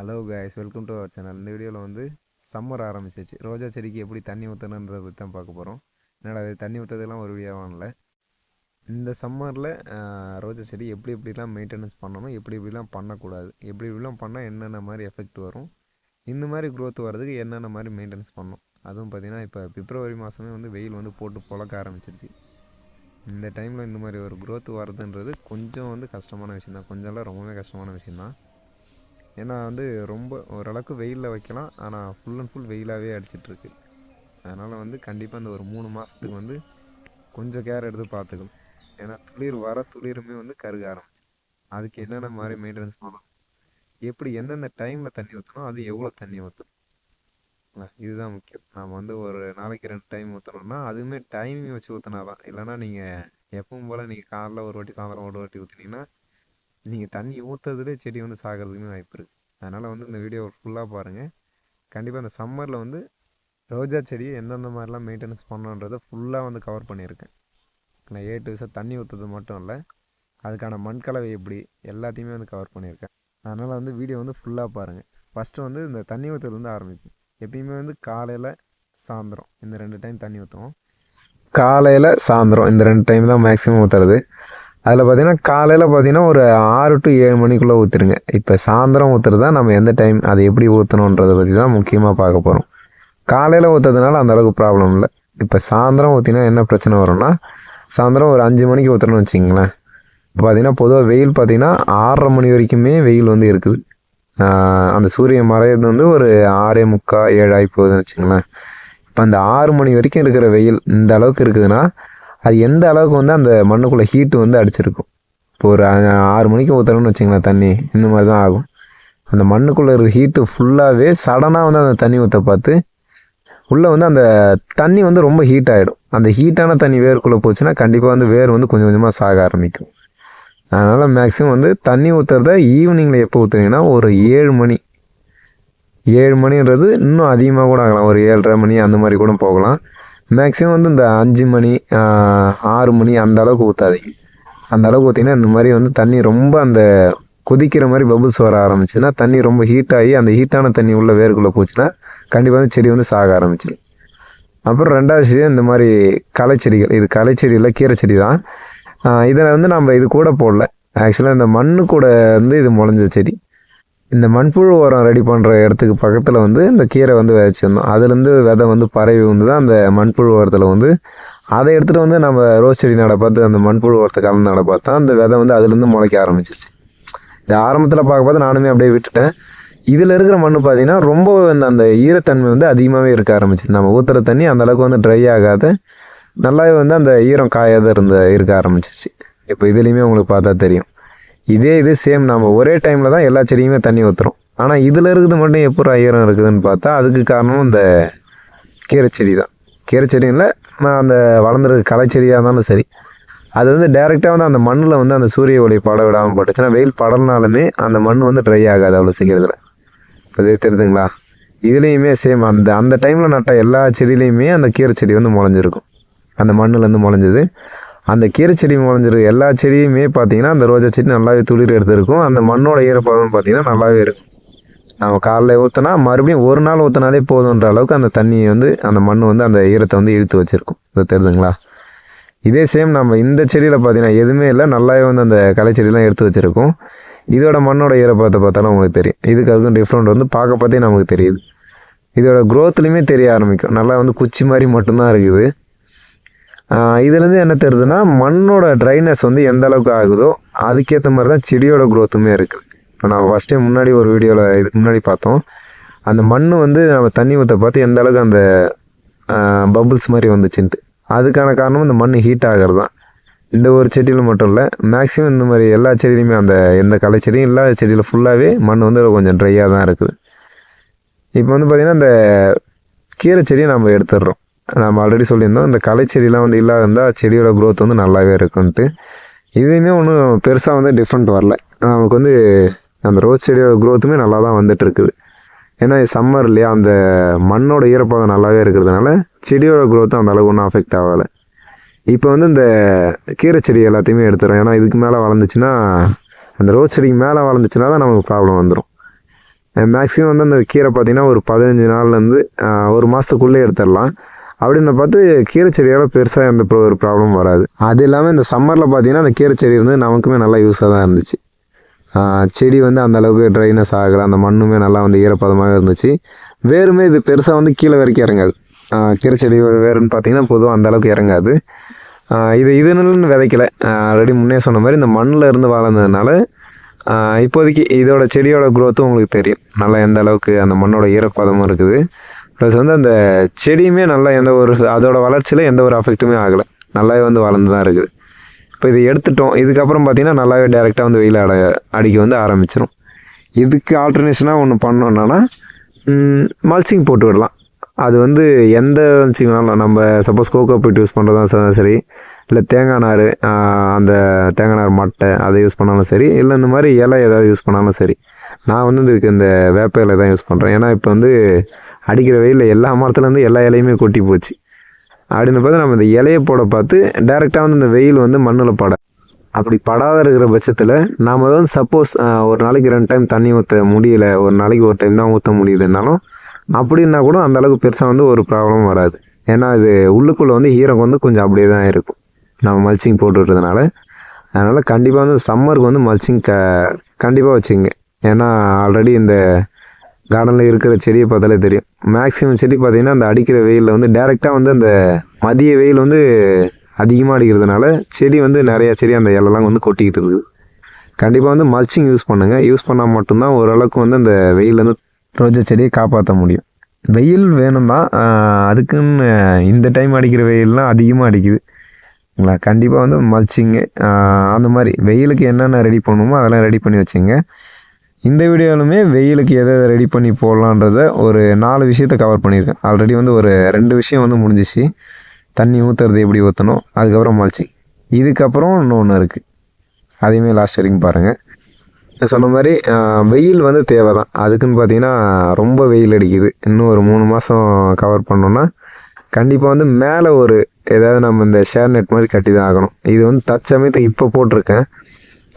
Hello guys welcome to our channel இந்த வீடியோவில் வந்து சம்மர் ஆரம்பிச்சிச்சு. ரோஜா செடிக்கு எப்படி தண்ணி ஊற்றணுன்றது தான் பார்க்க போகிறோம் என்னடா அது தண்ணி ஊற்றுறதுலாம் ஒரு வீடியோவாகல இந்த சம்மரில் ரோஜா செடி எப்படி எப்படிலாம் மெயின்டெனன்ஸ் பண்ணணும் எப்படி எப்படிலாம் பண்ணக்கூடாது எப்படி எப்படிலாம் பண்ணால் என்னென்ன மாதிரி எஃபெக்ட் வரும் இந்த மாதிரி க்ரோத் வர்றதுக்கு என்னென்ன மாதிரி மெயின்டெனன்ஸ் பண்ணணும். அதுவும் பார்த்திங்கன்னா இப்போ பிப்ரவரி மாதமே வந்து வெயில் வந்து போட்டு புழக்க ஆரம்பிச்சிருச்சு. இந்த டைமில் இந்த மாதிரி ஒரு க்ரோத் வர்றதுன்றது கொஞ்சம் வந்து கஷ்டமான விஷயம் தான் கொஞ்சம்லாம் ரொம்பவே கஷ்டமான விஷயந்தான் ஏன்னா வந்து ரொம்ப ஓரளவுக்கு வெயிலில் வைக்கலாம். ஆனால் ஃபுல் அண்ட் ஃபுல் வெயிலாகவே அடிச்சிட்ருக்கு. அதனால் வந்து கண்டிப்பாக இந்த ஒரு மூணு மாதத்துக்கு வந்து கொஞ்சம் கேர் எடுத்து பார்த்துக்கணும். ஏன்னா துளிர் வர துளிருமே வந்து கருக ஆரம்பிச்சு. அதுக்கு என்னென்ன மாதிரி மெயின்டெனன்ஸ் பண்ணணும்? எப்படி எந்தெந்த டைமில் தண்ணி ஊற்றணும் அது எவ்வளோ தண்ணி ஊற்றணும் இதுதான் முக்கியம். நாம் வந்து ஒரு நாளைக்கு ரெண்டு டைம் ஊற்றணும்னா அதுவுமே டைமிங் வச்சு ஊற்றினா தான் இல்லைன்னா நீங்கள் எப்பவும் போல் நீங்கள் காலைல ஒரு வாட்டி சாயந்தரம் ஒரு வாட்டி ஊற்றினீங்கன்னா நீங்கள் தண்ணி ஊற்றுறதுலே செடி வந்து சாகிறதுக்குமே வாய்ப்பு இருக்குது அதனால் வந்து இந்த வீடியோ ஃபுல்லாக பாருங்கள் கண்டிப்பாக இந்த சம்மரில் வந்து ரோஜா செடியை எந்தெந்த மாதிரிலாம் மெயின்டெனன்ஸ் பண்ணணுன்றதை ஃபுல்லாக வந்து கவர் பண்ணியிருக்கேன். நான் ஏ டு விசாக தண்ணி ஊற்றுறது மட்டும் இல்லை அதுக்கான மண் கலவை எப்படி எல்லாத்தையுமே வந்து கவர் பண்ணியிருக்கேன். அதனால் வந்து வீடியோ வந்து ஃபுல்லாக பாருங்கள் ஃபஸ்ட்டு வந்து இந்த தண்ணி ஊற்றுறதுலேருந்து ஆரம்பிப்போம். எப்பயுமே வந்து காலையில் சாயந்தரம் இந்த ரெண்டு டைம் தண்ணி ஊற்றுவோம் காலையில் சாயந்தரம் இந்த ரெண்டு டைம் தான் மேக்ஸிமம் ஊற்றுறது அதில் பார்த்தீங்கன்னா காலையில் பார்த்தீங்கன்னா ஒரு ஆறு டு ஏழு மணிக்குள்ளே ஊற்றுருங்க இப்போ சாயந்தரம் ஊற்றுறது தான் நம்ம எந்த டைம் அதை எப்படி ஊற்றணுன்றதை பற்றி தான் முக்கியமாக பார்க்க போகிறோம் காலையில் ஊற்றுறதுனால அந்தளவுக்கு ப்ராப்ளம் இல்லை. இப்போ சாயந்தரம் ஊற்றினா என்ன பிரச்சனை வரும்னா சாயந்தரம் ஒரு அஞ்சு மணிக்கு ஊற்றுறோன்னு வச்சிங்களேன் இப்போ பார்த்தீங்கன்னா பொதுவாக வெயில் பார்த்தீங்கன்னா ஆறரை மணி வரைக்குமே வெயில் வந்து இருக்குது. அந்த சூரியன் மறையிறது வந்து ஒரு ஆறே முக்கால் ஏழு போகுதுன்னு வச்சுங்களேன் இப்போ அந்த ஆறு மணி வரைக்கும் இருக்கிற வெயில் இந்த அளவுக்கு இருக்குதுன்னா அது எந்த அளவுக்கு வந்து அந்த மண்ணுக்குள்ளே ஹீட்டு வந்து அடிச்சிருக்கும். இப்போ ஒரு ஆறு மணிக்கு ஊற்றுறோம்னு வச்சிங்களேன் தண்ணி இந்த மாதிரி தான் ஆகும். அந்த மண்ணுக்குள்ளே இருக்கிற ஹீட்டு ஃபுல்லாகவே சடனாக வந்து அந்த தண்ணி ஊற்ற பார்த்து உள்ளே வந்து அந்த தண்ணி வந்து ரொம்ப ஹீட் ஆகிடும் அந்த ஹீட்டான தண்ணி வேருக்குள்ளே போச்சுன்னா கண்டிப்பாக வந்து வேர் வந்து கொஞ்சம் கொஞ்சமாக சாக ஆரம்பிக்கும். அதனால் மேக்ஸிமம் வந்து தண்ணி ஊற்றுறத ஈவினிங்கில் எப்போ ஊற்றுறீங்கன்னா ஒரு ஏழு மணி. ஏழு மணின்றது இன்னும் அதிகமாக கூட ஆகலாம். ஒரு ஏழரை மணி அந்த மாதிரி கூட போகலாம். மேக்ஸிமம் வந்து இந்த அஞ்சு மணி ஆறு மணி அந்த அளவுக்கு ஊற்றாதீங்க அந்த அளவுக்கு ஊற்றிங்கன்னா இந்த மாதிரி வந்து தண்ணி ரொம்ப அந்த கொதிக்கிற மாதிரி பபுள்ஸ் வர ஆரம்பிச்சுன்னா தண்ணி ரொம்ப ஹீட் ஆகி அந்த ஹீட்டான தண்ணி உள்ள வேருக்குள்ளே போச்சுன்னா கண்டிப்பாக வந்து செடி வந்து சாக ஆரம்பிச்சிடும் அப்புறம் ரெண்டாவது விஷயம் இந்த மாதிரி களை செடிகள் இது களை செடியில் கீரை செடி தான் இதில் வந்து நம்ம இது கூட போடல. ஆக்சுவலாக இந்த மண்ணு கூட வந்து இது முளைஞ்ச செடி. இந்த மண்புழு உரம் ரெடி பண்ணுற இடத்துக்கு பக்கத்தில் வந்து இந்த கீரை வந்து விதைச்சிருந்தோம். அதுலேருந்து விதை வந்து பரவி வந்து தான் அந்த மண்புழு உரத்தில் வந்து அதை எடுத்துகிட்டு வந்து நம்ம ரோஸ் செடி நட பார்த்து அந்த மண்புழு உரத்தை கலந்து நட பார்த்தா அந்த விதை வந்து அதுலேருந்து முளைக்க ஆரம்பிச்சிருச்சு. இது ஆரம்பத்தில் பார்க்க பார்த்து நானுமே அப்படியே விட்டுட்டேன். இதில் இருக்கிற மண் பார்த்தீங்கன்னா ரொம்ப அந்த அந்த ஈரத்தன்மை வந்து அதிகமாகவே இருக்க ஆரம்பிச்சிது நம்ம ஊற்றுற தண்ணி அந்தளவுக்கு வந்து ட்ரை ஆகாத. நல்லாவே வந்து அந்த ஈரம் காயாத இருந்த இருக்க ஆரம்பிச்சிச்சு இப்போ இதுலேயுமே உங்களுக்கு பார்த்தா தெரியும். இதே இது சேம் நம்ம ஒரே டைமில் தான் எல்லா செடியுமே தண்ணி ஊற்றுறோம் ஆனால் இதில் இருக்குது மட்டும் எப்போ ஈரம் இருக்குதுன்னு பார்த்தா அதுக்கு காரணம் இந்த கீரை செடி தான். கீரை செடியில் அந்த வளர்ந்துருக்க களை செடியாக இருந்தாலும் சரி. அது வந்து டேரெக்டாக வந்து அந்த மண்ணில் வந்து அந்த சூரிய ஒளி பட விடாமல் போட்டுச்சுன்னா வெயில் படலனாலுமே அந்த மண் வந்து ட்ரை ஆகாது அவ்வளோ சீக்கிரத்தில். அது தெரியுதுங்களா இதுலேயுமே சேம் அந்த அந்த டைமில் நட்ட எல்லா செடியிலையுமே அந்த கீரை செடி வந்து முளைஞ்சிருக்கும். அந்த மண்ணிலேருந்து முளைஞ்சது. அந்த கீரை செடி முளைஞ்சிருக்கு எல்லா செடியுமே பார்த்தீங்கன்னா அந்த ரோஜா செடி நல்லாவே துளிர் எடுத்திருக்கும். அந்த மண்ணோட ஈரப்பதம் பார்த்தீங்கன்னா நல்லாவே இருக்கும். நம்ம காலைல ஊற்றினா மறுபடியும் ஒரு நாள் ஊற்றினாலே போதுன்ற அளவுக்கு அந்த தண்ணியை வந்து அந்த மண் வந்து அந்த ஈரத்தை வந்து இழுத்து வச்சுருக்கும். இது தெரியுதுங்களா இதே சேம் நம்ம இந்த செடியில் பார்த்தீங்கன்னா எதுவுமே இல்லை. நல்லாவே வந்து அந்த களை செடியெலாம் எடுத்து வச்சுருக்கோம். இதோட மண்ணோட ஈரப்பதத்தை பார்த்தாலும் உங்களுக்கு தெரியும். இதுக்கு அதுக்கும் டிஃப்ரெண்ட் வந்து பார்க்க பார்த்தே நமக்கு தெரியுது. இதோட க்ரோத்லேயுமே தெரிய ஆரம்பிக்கும். நல்லா வந்து குச்சி மாதிரி மட்டும்தான் இருக்குது. இதுலேருந்து என்ன தெரியுதுன்னா மண்ணோட ட்ரைனஸ் வந்து எந்த அளவுக்கு ஆகுதோ அதுக்கேற்ற மாதிரி தான் செடியோட க்ரோத்துமே இருக்குது இப்போ நான் ஃபஸ்ட்டே முன்னாடி ஒரு வீடியோவில் இதுக்கு முன்னாடி பார்த்தோம். அந்த மண் வந்து நம்ம தண்ணி ஊற்ற பார்த்து எந்த அளவுக்கு அந்த பபுள்ஸ் மாதிரி வந்துச்சுன்ட்டு. அதுக்கான காரணம் இந்த மண் ஹீட் ஆகிறது தான் இந்த ஒரு செடியில் மட்டும் இல்லை மேக்ஸிமம் இந்த மாதிரி எல்லா செடியிலையுமே அந்த எந்த களை செடியும் இல்லாத செடியில் ஃபுல்லாகவே மண் வந்து கொஞ்சம் ட்ரையாக தான் இருக்குது. இப்போ வந்து பார்த்திங்கன்னா அந்த கீரை செடியை நம்ம எடுத்துடுறோம். நம்ம ஆல்ரெடி சொல்லியிருந்தோம். இந்த களை செடியெலாம் வந்து இல்லாத இருந்தால் செடியோட க்ரோத் வந்து நல்லாவே இருக்குன்ட்டு. இதுவுமே ஒன்றும் பெருசாக வந்து டிஃப்ரெண்ட் வரல. நமக்கு வந்து அந்த ரோஸ் செடியோட க்ரோத்துமே நல்லா தான் வந்துட்டுருக்குது. ஏன்னா சம்மர் இல்லையா? அந்த மண்ணோட ஈரப்பதம் நல்லாவே இருக்கிறதுனால செடியோட க்ரோத்தும் அந்த அளவுக்கு ஒன்றும் அஃபெக்ட் ஆகலை. இப்போ வந்து இந்த கீரை செடி எல்லாத்தையுமே எடுத்துறோம். ஏன்னா இதுக்கு மேலே வளர்ந்துச்சுன்னா அந்த ரோஸ் செடிக்கு மேலே வளர்ந்துச்சுன்னா தான் நமக்கு ப்ராப்ளம் வந்துடும் மேக்ஸிமம் வந்து அந்த கீரை பார்த்திங்கன்னா ஒரு பதினஞ்சு நாள்லேருந்து ஒரு மாதத்துக்குள்ளே எடுத்துடலாம். அப்படின்னு பார்த்து கீரை செடியோட பெருசாக எந்த ஒரு ப்ராப்ளமும் வராது. அது இல்லாமல் இந்த சம்மரில் பார்த்தீங்கன்னா அந்த கீரை செடி வந்து நமக்குமே நல்லா யூஸாக தான் இருந்துச்சு. செடி வந்து அந்த அளவுக்கு ட்ரைனஸ் ஆகலை அந்த மண்ணுமே நல்லா வந்து ஈரப்பதமாக இருந்துச்சு. வேருமே இது பெருசாக வந்து கீழே வரைக்கும் இறங்காது. கீரை செடி வேறுன்னு பார்த்தீங்கன்னா பொதுவாக அந்த அளவுக்கு இறங்காது. இது இதுன்னு விதைக்கல. ஆல்ரெடி முன்னே சொன்ன மாதிரி இந்த மண்ணில் இருந்து வளர்ந்ததுனால இப்போதைக்கு இதோட செடியோட குரோத்தும் உங்களுக்கு தெரியும். நல்லா எந்த அளவுக்கு அந்த மண்ணோட ஈரப்பதமும் இருக்குது. ப்ளஸ் வந்து அந்த செடியுமே நல்லா எந்த ஒரு அதோட வளர்ச்சியில் எந்த ஒரு அஃபெக்ட்டுமே ஆகலை. நல்லாவே வந்து வளர்ந்து தான் இருக்குது. இப்போ இதை எடுத்துட்டோம். இதுக்கப்புறம் பார்த்தீங்கன்னா நல்லாவே டேரெக்டாக வந்து வெயில் அட அடிக்க வந்து ஆரம்பிச்சிடும் இதுக்கு ஆல்டர்னேஷனாக ஒன்று பண்ணோன்னா மல்ச்சிங் போட்டு விடலாம். அது வந்து எந்த மல்ச்சிங் வேணாலும் நம்ம சப்போஸ் கோகோ பீட் யூஸ் பண்ணுறதா சரி இல்லை தேங்காய் நார் அந்த தேங்காய் நார் மட்டை அதை யூஸ் பண்ணாலும் சரி இல்லை இந்த மாதிரி இலை ஏதாவது யூஸ் பண்ணாலும் சரி நான் வந்து இதுக்கு இந்த வேப்ப இலை தான் யூஸ் பண்ணுறேன் ஏன்னா இப்போ வந்து அடிக்கிற வெயிலில் எல்லா மரத்துலேருந்து எல்லா இலையுமே கொட்டி போச்சு. அப்படின்னு பார்த்து நம்ம இந்த இலையை போட பார்த்து டைரெக்டாக வந்து இந்த வெயில் வந்து மண்ணில் பட அப்படி படாத இருக்கிற பட்சத்தில் நாம் வந்து சப்போஸ் ஒரு நாளைக்கு ரெண்டு டைம் தண்ணி ஊற்ற முடியல ஒரு நாளைக்கு ஒரு டைம் தான் ஊற்ற முடியுதுன்னாலும் அப்படின்னா கூட அந்த அளவுக்கு பெருசாக வந்து ஒரு ப்ராப்ளமும் வராது. ஏன்னா இது உள்ளுக்குள்ளே வந்து ஈரம் வந்து கொஞ்சம் அப்படியே தான் இருக்கும். நம்ம மல்ச்சிங் போட்டு விட்றதுனால அதனால் கண்டிப்பாக வந்து சம்மருக்கு வந்து மல்ச்சிங் க கண்டிப்பாக வச்சுங்க ஏன்னா ஆல்ரெடி இந்த கார்டனில் இருக்கிற செடியை பார்த்தாலே தெரியும். மேக்ஸிமம் செடி பார்த்தீங்கன்னா அந்த அடிக்கிற வெயிலில் வந்து டேரெக்டாக வந்து அந்த மதிய வெயில் வந்து அதிகமாக அடிக்கிறதுனால செடி வந்து நிறையா செடி அந்த இலெல்லாம் வந்து கொட்டிக்கிட்டு இருக்குது. கண்டிப்பாக வந்து மல்ச்சிங் யூஸ் பண்ணுங்கள் யூஸ் பண்ணால் மட்டும்தான் ஓரளவுக்கு வந்து அந்த வெயிலேருந்து ரோஜா செடியை காப்பாற்ற முடியும். வெயில் வேணும் தான் அதுக்குன்னு இந்த டைம் அடிக்கிற வெயில்லாம் அதிகமாக அடிக்குதுங்களா கண்டிப்பாக வந்து மல்ச்சிங்கு அந்த மாதிரி வெயிலுக்கு என்னென்ன ரெடி பண்ணுமோ அதெல்லாம் ரெடி பண்ணி வச்சுங்க. இந்த வீடியோவிலுமே வெயிலுக்கு எதை எதை ரெடி பண்ணி போடலான்றத ஒரு நாலு விஷயத்த கவர் பண்ணியிருக்கேன். ஆல்ரெடி வந்து ஒரு ரெண்டு விஷயம் வந்து முடிஞ்சிச்சு. தண்ணி ஊற்றுறது எப்படி ஊற்றணும் அதுக்கப்புறம் மல்ச்சிங் இதுக்கப்புறம் இன்னொன்று இருக்குது அதையுமே லாஸ்ட் வரைக்கும் பாருங்கள் நான் சொன்ன மாதிரி வெயில் வந்து தேவை தான் அதுக்குன்னு பார்த்தீங்கன்னா ரொம்ப வெயில் அடிக்குது. இன்னும் ஒரு மூணு மாதம் கவர் பண்ணோன்னா கண்டிப்பாக வந்து மேலே ஒரு ஏதாவது நம்ம இந்த ஷேர் நெட் மாதிரி கட்டி தான் ஆகணும். இது வந்து தற்சமயத்தை இப்போ போட்டிருக்கேன்.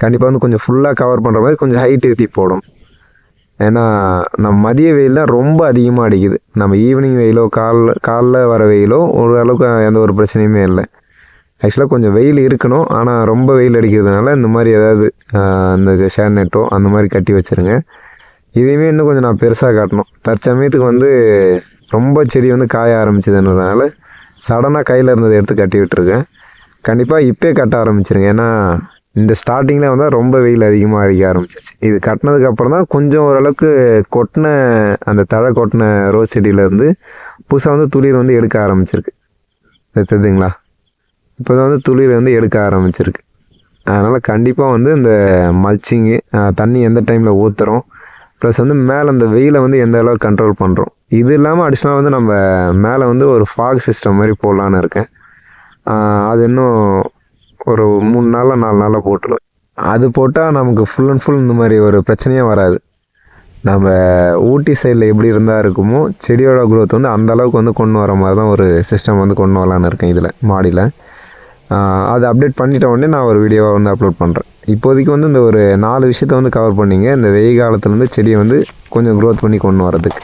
கண்டிப்பாக வந்து கொஞ்சம் ஃபுல்லாக கவர் பண்ணுற மாதிரி கொஞ்சம் ஹைட் ஏற்றி போடணும் ஏன்னா நம்ம மதிய வெயில் தான் ரொம்ப அதிகமாக அடிக்குது. நம்ம ஈவினிங் வெயிலோ காலில் காலைல வர வெயிலோ ஓரளவுக்கு எந்த ஒரு பிரச்சனையுமே இல்லை. ஆக்சுவலாக கொஞ்சம் வெயில் இருக்கணும். ஆனால் ரொம்ப வெயில் அடிக்கிறதுனால இந்த மாதிரி ஏதாவது அந்த இந்த ஷேர் நெட்டோ அந்த மாதிரி கட்டி வச்சுருங்க. இதையுமே இன்னும் கொஞ்சம் நான் பெருசாக காட்டணும். தற்சமயத்துக்கு வந்து ரொம்ப செடி வந்து காய ஆரம்பிச்சதுன்றதுனால சடனாக கையில் இருந்ததை எடுத்து கட்டி விட்டுருக்கேன். கண்டிப்பாக இப்போயே கட்ட ஆரம்பிச்சிருங்க. ஏன்னா இந்த ஸ்டார்டிங்கில் வந்து ரொம்ப வெயில் அதிகமாக அடிக்க ஆரம்பிச்சிருச்சு. இது கட்டினதுக்கப்புறம் தான் கொஞ்சம் ஓரளவுக்கு கொட்டின அந்த தழை கொட்டின ரோஸ் செடியிலேருந்து புதுசாக வந்து துளிர் வந்து எடுக்க ஆரம்பிச்சிருக்கு. தெரியுதுங்களா இப்போ தான் வந்து துளிர் வந்து எடுக்க ஆரம்பிச்சிருக்கு. அதனால் கண்டிப்பாக வந்து இந்த மல்ச்சிங்கு தண்ணி எந்த டைமில் ஊற்றுறோம் ப்ளஸ் வந்து மேலே அந்த வெயிலை வந்து எந்த அளவுக்கு கண்ட்ரோல் பண்ணுறோம் இது இல்லாமல் அடிஷ்னலாக வந்து நம்ம மேலே வந்து ஒரு ஃபாக் சிஸ்டம் மாதிரி போடலான்னு இருக்கேன். அது இன்னும் ஒரு மூணு நாளில் நாலு நாளில் போட்டுருவேன் அது போட்டால் நமக்கு ஃபுல் அண்ட் ஃபுல் இந்த மாதிரி ஒரு பிரச்சனையே வராது. நம்ம ஊட்டி சைடில் எப்படி இருந்தால் இருக்குமோ செடியோட குரோத் வந்து அந்த அளவுக்கு வந்து கொண்டு வர மாதிரி தான் ஒரு சிஸ்டம் வந்து கொண்டு வரலான்னு இருக்கேன் இதில் மாடியில். அதை அப்டேட் பண்ணிட்ட உடனே நான் ஒரு வீடியோவை வந்து அப்லோட் பண்ணுறேன் இப்போதைக்கு வந்து இந்த ஒரு நாலு விஷயத்த வந்து கவர் பண்ணிங்க. இந்த வெயில் காலத்துலேருந்து செடியை வந்து கொஞ்சம் க்ரோத் பண்ணி கொண்டு வரதுக்கு